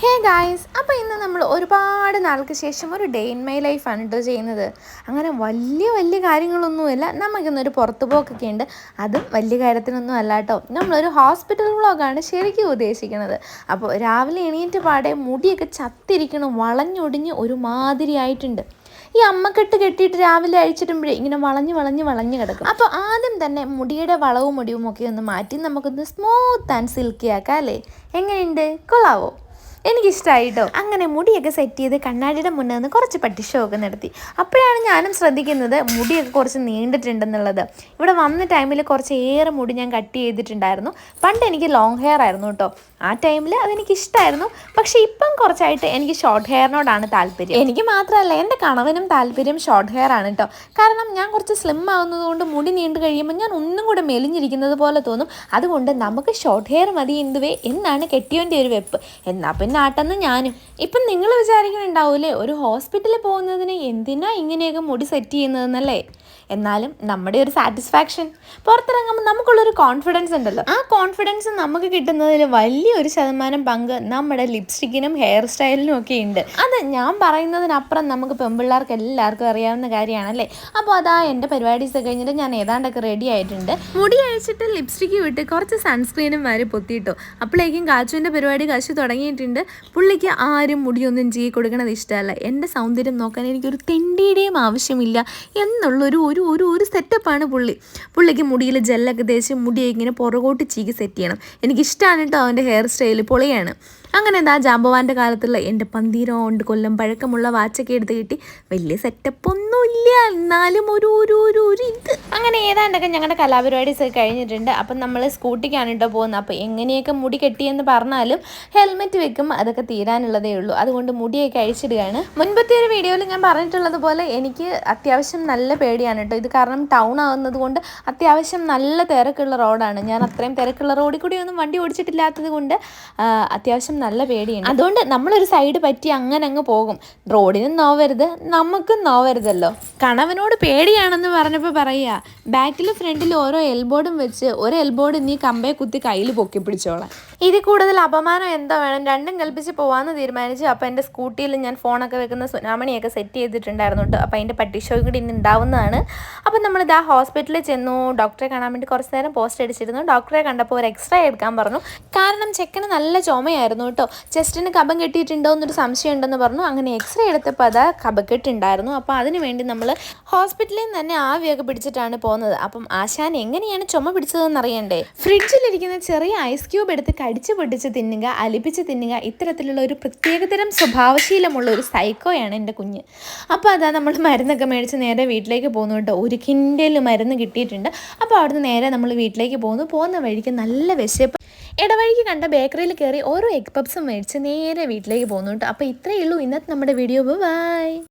Hey guys അപ്പോൾ ഇന്ന് നമ്മൾ ഒരുപാട് നാൾക്ക് ശേഷം ഒരു ഡേ ഇൻ മൈ ലൈഫാണ് കേട്ടോ ചെയ്യുന്നത്. അങ്ങനെ വലിയ വലിയ കാര്യങ്ങളൊന്നുമില്ല. നമുക്കിന്നൊരു പുറത്തുപോക്കൊക്കെ ഉണ്ട്. അതും വലിയ കാര്യത്തിനൊന്നും അല്ല കേട്ടോ നമ്മളൊരു ഹോസ്പിറ്റൽ വ്ളോഗാണ് ശരിക്കും ഉദ്ദേശിക്കുന്നത്. അപ്പോൾ രാവിലെ എണീറ്റ് പാടെ മുടിയൊക്കെ ചത്തിരിക്കണം വളഞ്ഞൊടിഞ്ഞ് ഒരുമാതിരി ആയിട്ടുണ്ട്. ഈ അമ്മക്കെട്ട് കെട്ടിയിട്ട് രാവിലെ അഴിച്ചിടുമ്പോഴേ ഇങ്ങനെ വളഞ്ഞ് വളഞ്ഞ് വളഞ്ഞ് കിടക്കും. അപ്പോൾ ആദ്യം തന്നെ മുടിയുടെ വളവും മുടിയും ഒക്കെ ഒന്ന് മാറ്റി നമുക്കൊന്ന് സ്മൂത്ത് ആൻഡ് സിൽക്കി ആക്കാം അല്ലേ? എങ്ങനെയുണ്ട്? കൊള്ളാവോ? എനിക്കിഷ്ടമായിട്ടോ അങ്ങനെ മുടിയൊക്കെ സെറ്റ് ചെയ്ത് കണ്ണാടിയുടെ മുന്നിൽ നിന്ന് കുറച്ച് പട്ടിഷമൊക്കെ നടത്തി. അപ്പോഴാണ് ഞാനും ശ്രദ്ധിക്കുന്നത് മുടിയൊക്കെ കുറച്ച് നീണ്ടിട്ടുണ്ടെന്നുള്ളത്. ഇവിടെ വന്ന ടൈമിൽ കുറച്ച് ഏറെ മുടി ഞാൻ കട്ട് ചെയ്തിട്ടുണ്ടായിരുന്നു. പണ്ട് എനിക്ക് ലോങ് ഹെയർ ആയിരുന്നു കേട്ടോ. ആ ടൈമിൽ അതെനിക്ക് ഇഷ്ടമായിരുന്നു പക്ഷേ ഇപ്പം കുറച്ചായിട്ട് എനിക്ക് ഷോർട്ട് ഹെയറിനോടാണ് താല്പര്യം. എനിക്ക് മാത്രമല്ല എന്റെ കണവനും താല്പര്യം ഷോർട്ട് ഹെയർ ആണ് കേട്ടോ. കാരണം ഞാൻ കുറച്ച് സ്ലിം ആവുന്നത് കൊണ്ട് മുടി നീണ്ടു കഴിയുമ്പോൾ ഞാൻ ഒന്നും കൂടെ മെലിഞ്ഞിരിക്കുന്നത് പോലെ തോന്നും. അതുകൊണ്ട് നമുക്ക് ഷോർട്ട് ഹെയർ മതി എന്തുവേ എന്നാണ് കെട്ടിയോന്റെ ഒരു വെപ്പ്. എന്നാൽ പിന്നെ ആട്ടെന്ന് ഞാനും. ഇപ്പം നിങ്ങൾ വിചാരിക്കുന്നുണ്ടാവൂലേ ഒരു ഹോസ്പിറ്റലിൽ പോകുന്നതിന് എന്തിനാ ഇങ്ങനെയൊക്കെ മുടി സെറ്റ് ചെയ്യുന്നതെന്നല്ലേ? എന്നാലും നമ്മുടെ ഒരു സാറ്റിസ്ഫാക്ഷൻ പുറത്തിറങ്ങുമ്പോൾ നമുക്കുള്ളൊരു കോൺഫിഡൻസ് ഉണ്ടല്ലോ. ആ കോൺഫിഡൻസ് നമുക്ക് കിട്ടുന്നതിൽ വലിയൊരു ശതമാനം പങ്ക് നമ്മുടെ ലിപ്സ്റ്റിക്കിനും ഹെയർ സ്റ്റൈലിനും ഒക്കെ ഉണ്ട്. അത് ഞാൻ പറയുന്നതിനപ്പുറം നമുക്ക് പെൺപിള്ളേർക്ക് എല്ലാവർക്കും അറിയാവുന്ന കാര്യമാണല്ലേ? അപ്പോൾ അതാ എന്റെ പരിപാടീസ് കഴിഞ്ഞിട്ട് ഞാൻ ഏതാണ്ടൊക്കെ റെഡി ആയിട്ടുണ്ട്. മുടി അഴിച്ചിട്ട് ലിപ്സ്റ്റിക്ക് വിട്ട് കുറച്ച് സൺസ്ക്രീനും വരെ പൊത്തിയിട്ടു. അപ്പോഴേക്കും കാച്ചുവിന്റെ പരിപാടി കശു തുടങ്ങിയിട്ടുണ്ട്. പുള്ളിക്ക് ആരും മുടിയൊന്നും ചെയ്യി കൊടുക്കണത് ഇഷ്ടമല്ല. എന്റെ സൗന്ദര്യം നോക്കാൻ എനിക്കൊരു തെണ്ടിയുടെയും ആവശ്യമില്ല എന്നുള്ളൊരു ഒരു ഒരു ഒരു സെറ്റപ്പാണ് പുള്ളി. പുള്ളിക്ക് മുടിയിൽ ജെല്ലൊക്കെ തേച്ച് മുടിയെ ഇങ്ങനെ പുറകോട്ട് ചീകി സെറ്റ് ചെയ്യണം. എനിക്കിഷ്ടമാണ് കേട്ടോ അവന്റെ ഹെയർ സ്റ്റൈൽ പൊളിയാണ്. അങ്ങനെ എന്താ ജാമ്പവാന്റെ കാലത്തുള്ള എന്റെ പന്തീരോണ്ട് കൊല്ലം പഴക്കമുള്ള വാച്ചൊക്കെ എടുത്ത് കിട്ടി വലിയ സെറ്റപ്പ് ഒന്നുമില്ല. എന്നാലും ഒരു ഒരു അങ്ങനെ ഏതാണ്ടൊക്കെ ഞങ്ങളുടെ കലാപരിപാടീസ് ഒക്കെ കഴിഞ്ഞിട്ടുണ്ട്. അപ്പം നമ്മൾ സ്കൂട്ടിക്കാണ് കേട്ടോ പോകുന്നത്. അപ്പോൾ എങ്ങനെയൊക്കെ മുടി കെട്ടിയെന്ന് പറഞ്ഞാലും ഹെൽമെറ്റ് വെക്കും. അതൊക്കെ തീരാനുള്ളതേ ഉള്ളൂ. അതുകൊണ്ട് മുടിയൊക്കെ അഴിച്ചിടുകയാണ്. മുൻപത്തെ ഒരു വീഡിയോയിൽ ഞാൻ പറഞ്ഞിട്ടുള്ളത് പോലെ എനിക്ക് അത്യാവശ്യം നല്ല പേടിയാണ് കേട്ടോ ഇത് കാരണം ടൗൺ ആവുന്നത് കൊണ്ട് അത്യാവശ്യം നല്ല തിരക്കുള്ള റോഡാണ്. ഞാൻ അത്രയും തിരക്കുള്ള റോഡിൽ കൂടി ഒന്നും വണ്ടി ഓടിച്ചിട്ടില്ലാത്തത് കൊണ്ട് അത്യാവശ്യം നല്ല പേടിയാണ് അതുകൊണ്ട് നമ്മളൊരു സൈഡ് പറ്റി അങ്ങനെ അങ്ങ് പോകും. റോഡിനും നോവരുത് നമുക്കും നോവരുതല്ലോ. കണവനോട് പേടിയാണെന്ന് പറഞ്ഞപ്പോൾ പറയുക ബാക്കിലും ഫ്രണ്ടിലും ഓരോ എൽബോർഡും വെച്ച് ഒരു എൽബോർഡ് നീ കമ്പയെ കുത്തി കയ്യിൽ പൊക്കി പിടിച്ചോളാം. ഇതിൽ കൂടുതൽ അപമാനം എന്തോ വേണം? രണ്ടും കൽപ്പിച്ച് പോകാമെന്ന് തീരുമാനിച്ചു. അപ്പോൾ എന്റെ സ്കൂട്ടിയിൽ ഞാൻ ഫോണൊക്കെ വെക്കുന്ന സുനാമണിയൊക്കെ സെറ്റ് ചെയ്തിട്ടുണ്ടായിരുന്നു കേട്ടോ. അപ്പോൾ അതിന്റെ പട്ടിഷോ കൂടി ഇന്ന് ഉണ്ടാവുന്നതാണ്. അപ്പോൾ നമ്മളിതാ ഹോസ്പിറ്റലിൽ ചെന്നു ഡോക്ടറെ കാണാൻ വേണ്ടി കുറച്ച് നേരം പോസ്റ്റ് അടിച്ചിരുന്നു. ഡോക്ടറെ കണ്ടപ്പോൾ ഒരു എക്സ്റേ എടുക്കാൻ പറഞ്ഞു. കാരണം ചെക്കന് നല്ല ചുമയായിരുന്നു കേട്ടോ. ചെസ്റ്റിന് കബം കെട്ടിയിട്ടുണ്ടോ എന്നൊരു സംശയം ഉണ്ടെന്ന് പറഞ്ഞു. അങ്ങനെ എക്സ്റേ എടുത്തപ്പോൾ അതാ കബക്കെട്ടുണ്ടായിരുന്നു അപ്പോൾ അതിനുവേണ്ടി നമ്മൾ ഹോസ്പിറ്റലിൽ നിന്ന് തന്നെ ആവിയൊക്കെ പിടിച്ചിട്ടാണ് പോകുന്നത്? അപ്പം ആശാൻ എങ്ങനെയാണ് ചുമ പിടിച്ചതെന്ന് അറിയണ്ടേ ഫ്രിഡ്ജിലിരിക്കുന്ന ചെറിയ ഐസ് ക്യൂബ് എടുത്ത് കടിച്ചു പൊട്ടിച്ച് തിന്നുക അലിപ്പിച്ച് തിന്നുക ഇത്തരത്തിലുള്ള ഒരു പ്രത്യേകതരം സ്വഭാവശീലമുള്ള ഒരു സൈക്കോയാണ് എന്റെ കുഞ്ഞ്. അപ്പോൾ അതാ നമ്മൾ മരുന്നൊക്കെ മേടിച്ച് നേരെ വീട്ടിലേക്ക് പോകുന്നു കേട്ടോ. ഒരു കിൻഡൽ മരുന്ന് കിട്ടിയിട്ടുണ്ട്. അപ്പോൾ അവിടുന്ന് നേരെ നമ്മൾ വീട്ടിലേക്ക് പോകുന്നു. പോകുന്ന വഴിക്ക് നല്ല വിശപ്പ്. ഇടവഴിക്ക് കണ്ട ബേക്കറിയിൽ കയറി ഓരോ എഗ് പപ്സും മേടിച്ച് നേരെ വീട്ടിലേക്ക് പോകുന്നു കേട്ടോ. അപ്പോൾ ഇത്രയേ ഉള്ളൂ. ഇന്നത്തെ നമ്മുടെ വീഡിയോ ബൈ